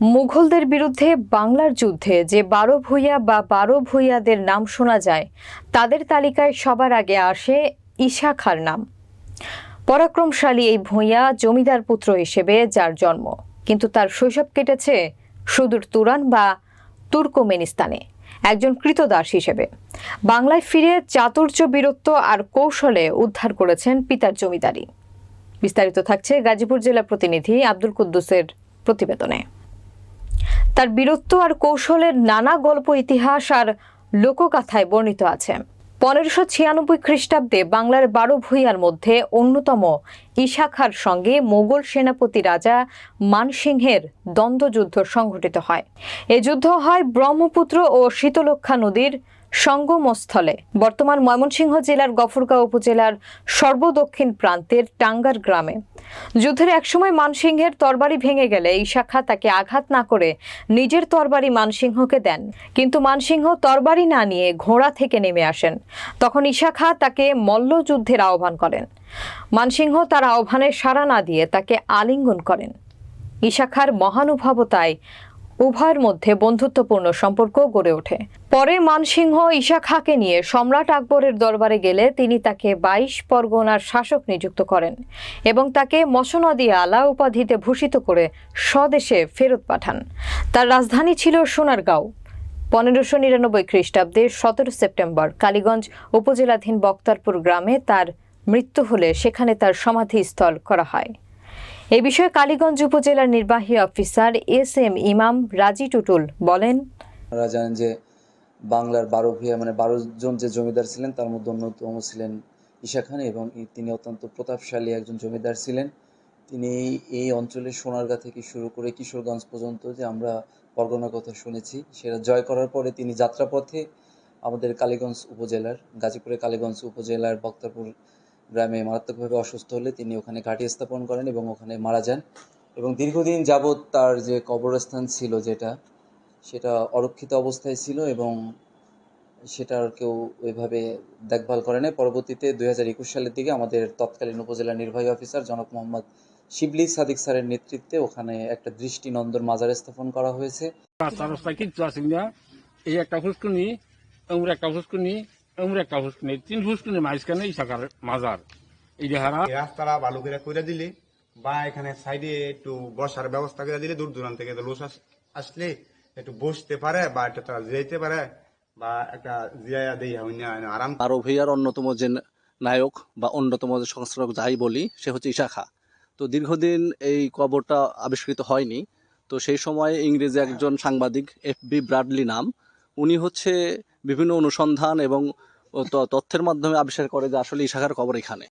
মুঘলদের বিরুদ্ধে বাংলার যুদ্ধে যে বারো ভূঁইয়া বা বারো ভূঁইয়াদের নাম শোনা যায়, তাদের তালিকায় সবার আগে আসে ঈশা খার নাম। পরাক্রমশালী এই ভূঁইয়া জমিদার পুত্র হিসেবে যার জন্ম, কিন্তু তার শৈশব কেটেছে সুদূর তুরান বা তুর্কমেনিস্তানে, একজন কৃতদাস হিসেবে। বাংলায় ফিরে চাতুর্য বীরত্ব আর কৌশলে উদ্ধার করেছেন পিতার জমিদারি বিস্তারিত থাকছে গাজীপুর জেলা প্রতিনিধি আব্দুল কুদ্দুসের প্রতিবেদনে। তার বীরত্ব আর কৌশলের নানা গল্প, ইতিহাস আর লোককাথায় বর্ণিত আছে। পনেরোশো ছিয়ানব্বই খ্রিস্টাব্দে বাংলার বারো ভূঁইয়ার মধ্যে অন্যতম ইশাখার সঙ্গে মোগল সেনাপতি রাজা মানসিংহের দ্বন্দ্বযুদ্ধ সংঘটিত হয়। এ যুদ্ধ হয় ব্রহ্মপুত্র ও শীতলক্ষা নদীর সঙ্গমস্থলে। বর্তমান ময়মনসিংহ জেলার গফরগাঁও উপজেলার সর্বদক্ষিণ প্রান্তের টাঙ্গার গ্রামে। যুদ্ধের একসময় মানসিংহের তরবারি ভেঙে গেলে ঈশাখা তাকে আঘাত না করে নিজের তরবারি মানসিংহকে দেন। কিন্তু মানসিংহ তরবারি না নিয়ে ঘোড়া থেকে নেমে আসেন। তখন ঈশাখা তাকে মল্লযুদ্ধের আহ্বান করেন। মানসিংহ তার আহ্বানে সাড়া না দিয়ে তাকে আলিঙ্গন করেন। ঈশাখার মহানুভবতায় উভয়ের মধ্যে বন্ধুত্বপূর্ণ সম্পর্ক গড়ে ওঠে। পরে মানসিংহ ঈশা খাঁকে নিয়ে সম্রাট আকবরের দরবারে গেলে তিনি তাকে বাইশ পরগনার শাসক নিযুক্ত করেন এবং তাকে মসনদি আলা উপাধিতে ভূষিত করে স্বদেশে ফেরত পাঠান। তার রাজধানী ছিল সোনারগাঁও। পনেরোশো নিরানব্বই খ্রিস্টাব্দে সতেরো সেপ্টেম্বর কালীগঞ্জ উপজেলাধীন বক্তারপুর গ্রামে তার মৃত্যু হলে সেখানে তার সমাধিস্থল করা হয়। এ বিষয়ে কালীগঞ্জ উপজেলার নির্বাহী অফিসার এস এম ইমাম রাজি টুটুল বলেন জানেন যে বাংলার বারো ভূয়া মানে বারো জন যে জমিদার ছিলেন, তার মধ্যে অন্যতম ছিলেন ঈশা খান এবং তিনি অত্যন্ত প্রতাপশালী একজন জমিদার ছিলেন। তিনি এই অঞ্চলের সোনারগাঁ থেকে শুরু করে কিশোরগঞ্জ পর্যন্ত যে আমরা পরগনার কথা শুনেছি, সেটা জয় করার পরে তিনি যাত্রাপথে আমাদের কালীগঞ্জ উপজেলার, গাজীপুরের কালীগঞ্জ উপজেলার বক্তারপুর গ্রামে মারাত্মকভাবে অসুস্থ হলে তিনি ওখানে ঘাঁটি স্থাপন করেন এবং ওখানে মারা যান। এবং দীর্ঘদিন যাবৎ তার যে কবরস্থান ছিল যেটা, সেটা অরক্ষিত অবস্থায় ছিল এবং সেটার কেউ ওইভাবে দেখভাল করে নাই। পরবর্তীতে দুই হাজার একুশ সালের দিকে আমাদের তৎকালীন উপজেলা নির্বাহী অফিসার জনক মোহাম্মদ শিবলি সাদিক স্যারের নেতৃত্বে ওখানে একটা দৃষ্টি দৃষ্টিনন্দন মাজার স্থাপন করা হয়েছে। এই একটা একটা এমর একটা ফুসকুনি তিন ফুসকুনি মাঝখানে ইসাকার মাজার। এই যে হারা রাস্তাটা ভালো করে করে দিলে বা এখানে সাইডে একটু বসার ব্যবস্থা করে দিলে দূর দূরান্ত থেকে লোক আসলে একটু বসতে পারে বা একটা তারা যেতে পারে বা একটা জিয়া দেই আরাম আরও ভূঁইয়ার অন্যতম যে নায়ক বা অন্যতম যে সংস্কারক যাই বলি সে হচ্ছে ঈশা খা তো দীর্ঘদিন এই কবরটা আবিষ্কৃত হয়নি। তো সেই সময় ইংরেজি একজন সাংবাদিক এফ বি ব্রাডলি নাম উনি হচ্ছে বিভিন্ন অনুসন্ধান এবং তথ্যের মাধ্যমে আবিষ্কার করে যে আসলে ইশাখার কবর এখানে।